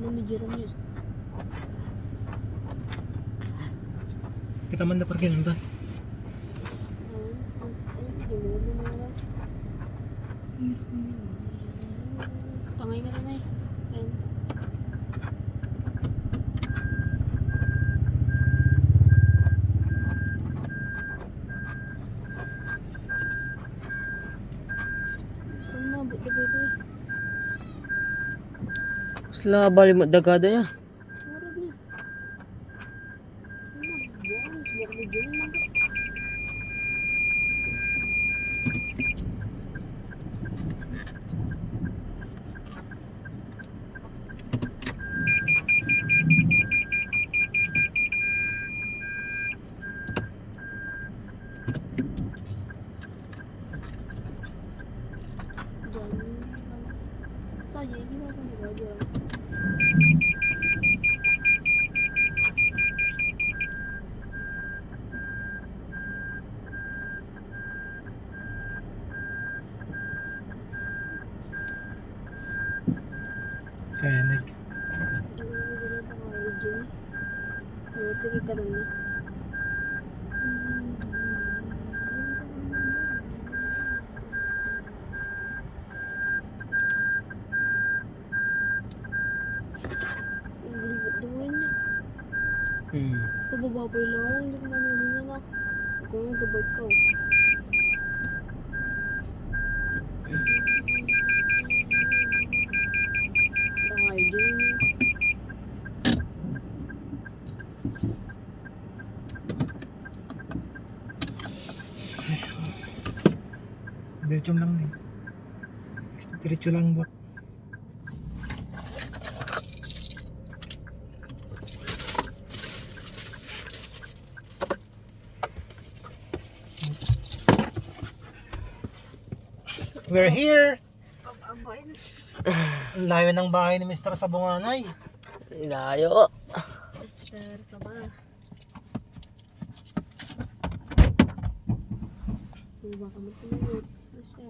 Manager niya. Kita man na mo na lang. Tangay na na eh. Ayan. Sila bali mo dagada niya. Murag niya. Mas buwan, mas buwan mo dyan lang ba? Diyan, yun. Sa yegi ba ka nagagawa? Kaya nag. Hmm. Pabababay lang, hindi ko manunod na. Kung ano, gabay ka. oh. Diretso lang eh. Diretso lang bot. We're here! Ang Layo ng bahay ni Mr. Sabunganay. Layo. Mister Saba. Hindi ba ka matulog? Asya.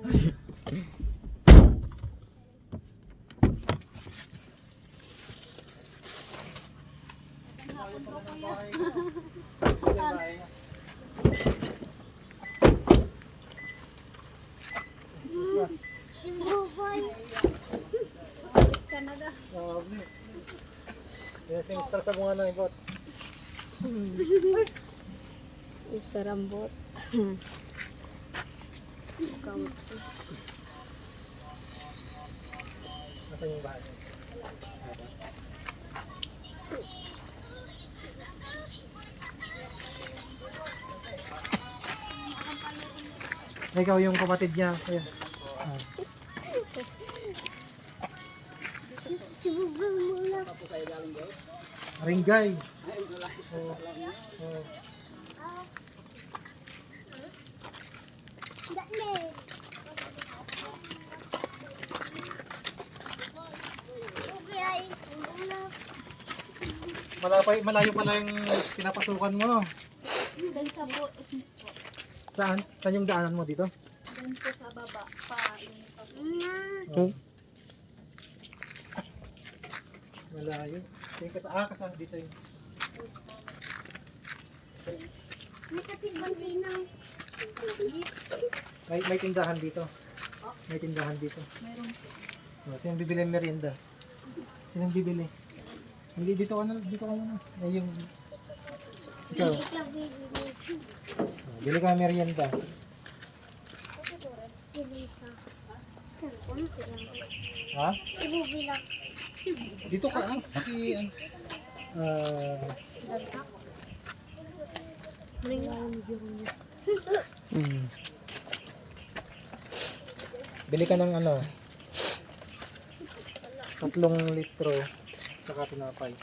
Canada. Oh, please. Yan si Mr. Sabunganay, bot. Kautsi. Nasaan yung bahay? Ikaw yung kapatid niya. Ayan. Ah. Ringgay. Oh, oh. Malayo pa, malayo pala yung pinapasukan mo. Sa po, Saan? Saan yung daanan mo dito? dahil po sa baba, pa, Oh. Malayo. Yung kasa, ah, kasa dito yung. May, may tindahan dito. May tindahan dito. meron Oh, sino bibili ng merienda? Sino bibili? Hindi dito ka na, dito ka muna. Ay yung ikaw. Bili ka merienda. Ha? Dito ka ah. Si an ah video niya. Hmm. bili ka ng ano? Tatlong litro saka tinapay.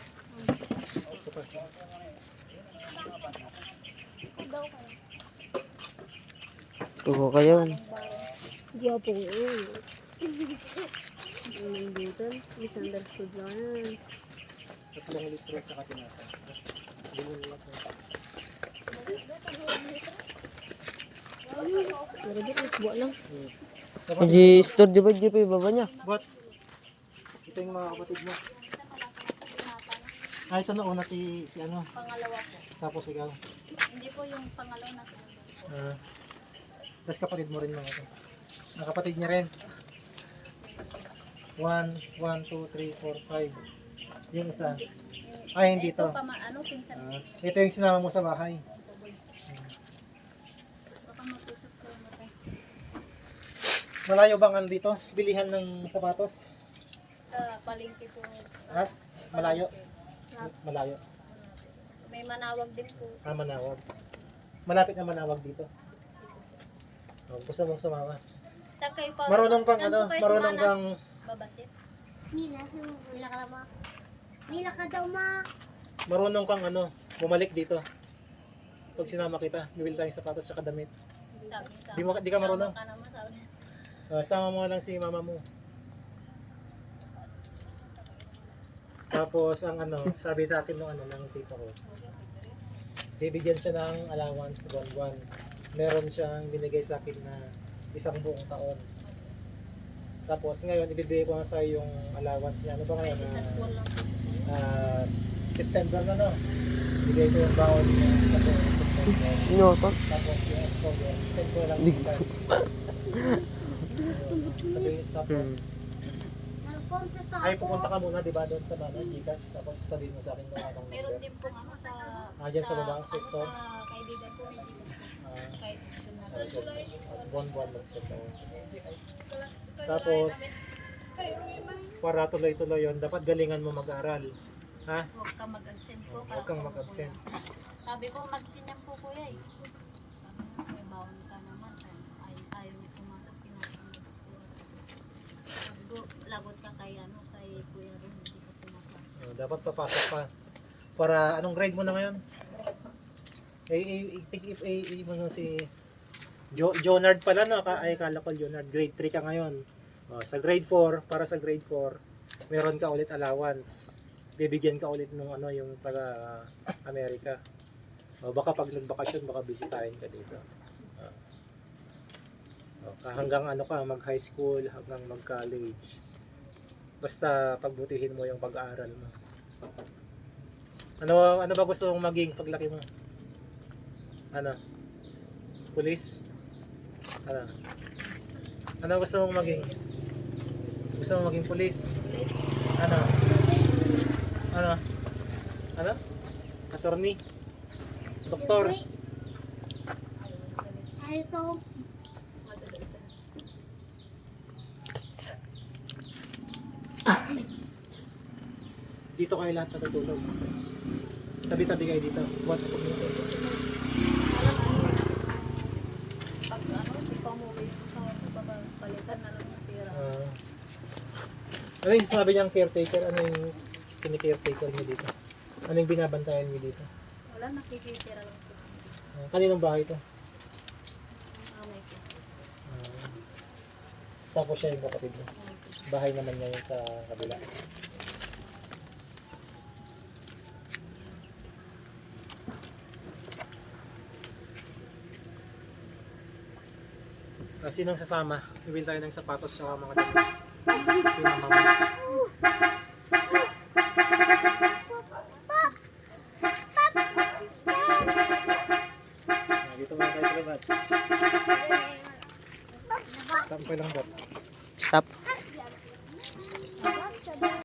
Tuko kayo. Gwapo ko yun. Anong butan? Misunderstood lang yan. Tatlong litro saka tinapay. Pero di, mas buwan lang. Kapatid, Di store di ba di pa yung baba niya? Bot. Ito yung mga kapatid mo. Ah, ito na una ti, si ano. Pangalawa po. Tapos ikaw. Hindi po yung pangalawa na sunod. Ah. Tapos kapatid mo rin mga ito. Ah, kapatid niya rin. 1, 1, 2, 3, 4, 5. Yung isa. Ay, hindi Ito to. pa ma- ano, pinsan. Ah, ito yung sinama mo sa bahay. Malayo bang ano dito? Bilihan ng sapatos? Sa palengke po. As? Malayo? Malayo. May manawag din po. Ah, Manawag. Malapit na Manawag dito. Oh, gusto mong sumama. Saan kayo pa? Marunong kang saan ano, po kayo marunong sumana? kang Babasit? Mila, mila ka ma. Mila ka daw ma. marunong kang ano, bumalik dito. Pag sinama kita, bibili tayong sapatos at damit. Sabi, sabi. Di mo di ka marunong. Sama ka naman, sabi. Ah, sama mo lang si mama mo. Tapos ang ano, sabi sa akin nung ano ng tito ko. Bibigyan siya ng allowance buwan-buwan. Meron siyang binigay sa akin na isang buong taon. Tapos ngayon ibibigay ko na sa yung allowance niya. Ano ba ngayon? Ah, po. ah, September na no. Bigay ko yung baon niya sa buong September. Inoto. Tapos yung October, send ko lang Big yung cash. Sabi- Tapos, Nalkonto ta ay ako. pupunta ka muna, di ba, doon sa Bano, Gcash. Tapos sabihin mo sa akin kung anong Meron number. din po ano sa... Ah, dyan sa baba, sa ano, store? Sa kaibigan ko, may dito. Ah, Kahit doon na ah, lang. so, ah, buwan-buwan lang sa taon. Tapos, para tuloy-tuloy yun, dapat galingan mo mag-aral. Ha? Huwag kang mag-absent po. Huwag kang mag-absent. Sabi ko, mag-absent yan po kuya eh. May baon ka naman. Ay, ayaw niya pumasok. Sabi ko, lagot ka kay ano, kay kuya rin. Hindi ka pumapasok. Oh, dapat papasok pa. Para, anong grade mo na ngayon? Eh, eh, I think if eh, eh, mo si jo Jonard pala no, ka ay kala ko Jonard, grade 3 ka ngayon. Oh, sa grade 4, para sa grade 4, meron ka ulit allowance. Bibigyan ka ulit ng ano yung taga Amerika. O baka pag nagbakasyon baka bisitahin ka dito. Oh. Oh, hanggang ano ka, mag high school, hanggang mag college. Basta pagbutihin mo yung pag-aaral mo. Ano ano ba gusto mong maging paglaki mo? Ano? Pulis? Ano? Ano gusto mong maging? Gusto mong maging pulis? Ano? Ano? Ano? Attorney? Doktor? Ay, Dito kayo lahat natutulog. Tabi-tabi kayo dito. What? Pag ano, di pa umuwi sa palitan na lang nasira. Ah. ano yung sabi niyang caretaker? Ano yung kini-caretaker niyo dito? Ano yung binabantayan niyo dito? Wala, nakikitira lang po. Ah, kaninong bahay to? Ang nanay ko. Ah. tapos siya yung kapatid niya. Bahay naman niya yung sa kabila. Kasi nang sasama, bibili tayo ng sapatos sa mga damit. Kasi mama